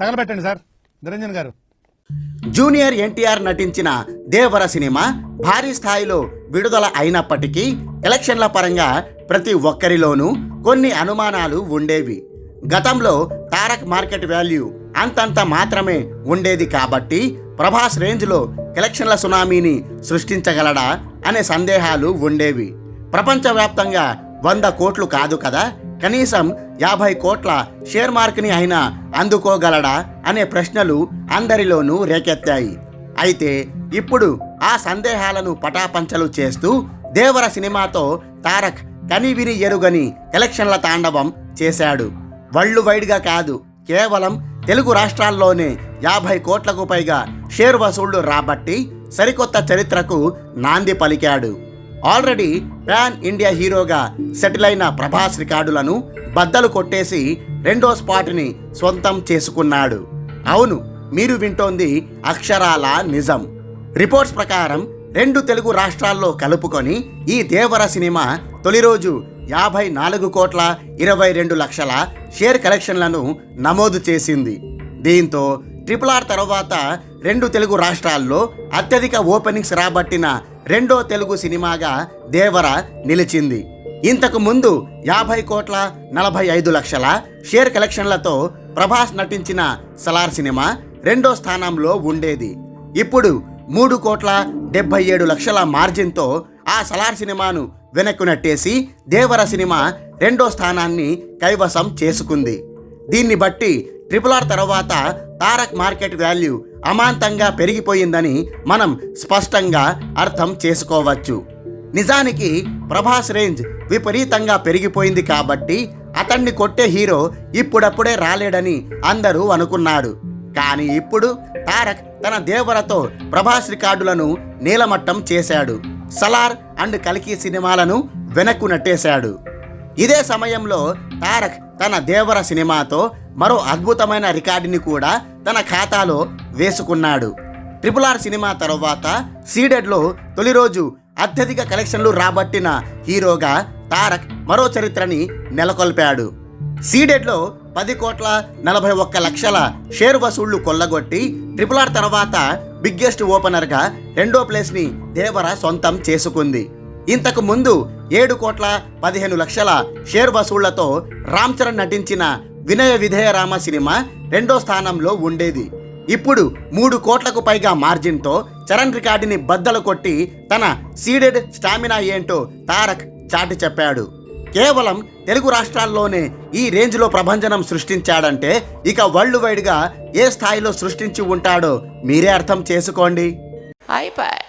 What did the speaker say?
తగలబెట్టండి sir. Niranjan గారు. Junior NTR నటించిన దేవర cinema భారీ స్థాయిలో విడుదల అయినప్పటికీ ఎలక్షన్ల పరంగా ప్రతి ఒక్కరిలోనూ కొన్ని అనుమానాలు ఉండేవి. గతంలో తారక్ మార్కెట్ వాల్యూ అంతంత మాత్రమే ఉండేది కాబట్టి ప్రభాస్ రేంజ్లో ఎలక్షన్ల సునామీని సృష్టించగలడా అనే సందేహాలు ఉండేవి. ప్రపంచవ్యాప్తంగా వంద కోట్లు కాదు కదా కనీసం యాభై కోట్ల షేర్ మార్క్ని అయినా అందుకోగలడా అనే ప్రశ్నలు అందరిలోనూ రేకెత్తాయి. అయితే ఇప్పుడు ఆ సందేహాలను పటాపంచలు చేస్తూ దేవర సినిమాతో తారక్ కనివిని ఎరుగని ఎలక్షన్ల తాండవం చేశాడు. వళ్ళు వైడ్గా కాదు కేవలం తెలుగు రాష్ట్రాల్లోనే యాభై కోట్లకు పైగా షేర్ వసూళ్ళు రాబట్టి సరికొత్త చరిత్రకు నాంది పలికాడు. ఆల్రెడీ పాన్ ఇండియా హీరోగా సెటిల్ అయిన ప్రభాస్ రికార్డులను బద్దలు కొట్టేసి రెండో స్పాట్ని సొంతం చేసుకున్నాడు. అవును మీరు వింటోంది అక్షరాల నిజం. రిపోర్ట్స్ ప్రకారం రెండు తెలుగు రాష్ట్రాల్లో కలుపుకొని ఈ దేవర సినిమా తొలి రోజు యాభై నాలుగు కోట్ల ఇరవై రెండు లక్షల షేర్ కలెక్షన్లను నమోదు చేసింది. దీంతో ట్రిపుల్ ఆర్ తర్వాత రెండు తెలుగు రాష్ట్రాల్లో అత్యధిక ఓపెనింగ్స్ రాబట్టిన రెండో తెలుగు సినిమాగా దేవర నిలిచింది. ఇంతకు ముందు యాభై కోట్ల నలభై ఐదు లక్షల షేర్ కలెక్షన్లతో ప్రభాస్ నటించిన సలార్ సినిమా రెండో స్థానంలో ఉండేది. ఇప్పుడు మూడు కోట్ల డెబ్బై ఏడు లక్షల మార్జిన్తో ఆ సలార్ సినిమాను వెనక్కు నెట్టేసి దేవర సినిమా రెండో స్థానాన్ని కైవసం చేసుకుంది. దీన్ని బట్టి ట్రిపుల్ ఆర్ తర్వాత తారక్ మార్కెట్ వాల్యూ అమాంతంగా పెరిగిపోయిందని మనం స్పష్టంగా అర్థం చేసుకోవచ్చు. నిజానికి ప్రభాస్ రేంజ్ విపరీతంగా పెరిగిపోయింది కాబట్టి అతన్ని కొట్టే హీరో ఇప్పుడప్పుడే రాలేడని అందరూ అనుకున్నారు. కానీ ఇప్పుడు తారక్ తన దేవరతో ప్రభాస్ రికార్డులను నీలమట్టం చేశాడు. సలార్ అండ్ కల్కి సినిమాలను వెనక్కు నెట్టేశాడు. ఇదే సమయంలో తారక్ తన దేవర సినిమాతో మరో అద్భుతమైన రికార్డుని కూడా తన ఖాతాలో వేసుకున్నాడు. ట్రిపుల్ ఆర్ సినిమా తర్వాత సీడెడ్లో తొలి రోజు అత్యధిక కలెక్షన్లు రాబట్టిన హీరోగా తారక్ మరో చరిత్రని నెలకొల్పాడు. సీడెడ్లో పది కోట్ల నలభై ఒక్క లక్షల షేర్ వసూళ్ళు కొల్లగొట్టి ట్రిపుల్ ఆర్ తర్వాత బిగ్గెస్ట్ ఓపెనర్గా రెండో ప్లేస్ని దేవర సొంతం చేసుకుంది. ఇంతకు ముందు ఏడు కోట్ల పదిహేను లక్షల షేర్ వసూళ్ళతో రామ్ చరణ్ నటించిన వినయ విధేయ రామ సినిమా రెండో స్థానంలో ఉండేది. ఇప్పుడు మూడు కోట్లకు పైగా మార్జిన్తో చరణ్ రికార్డుని బద్దలు కొట్టి తన సీడెడ్ స్టామినా ఏంటో తారక్ చాటి చెప్పాడు. కేవలం తెలుగు రాష్ట్రాల్లోనే ఈ రేంజ్లో ప్రభంజనం సృష్టించాడంటే ఇక వరల్డ్ వైడ్గా ఏ స్థాయిలో సృష్టించి ఉంటాడో మీరే అర్థం చేసుకోండి. అయిపోయి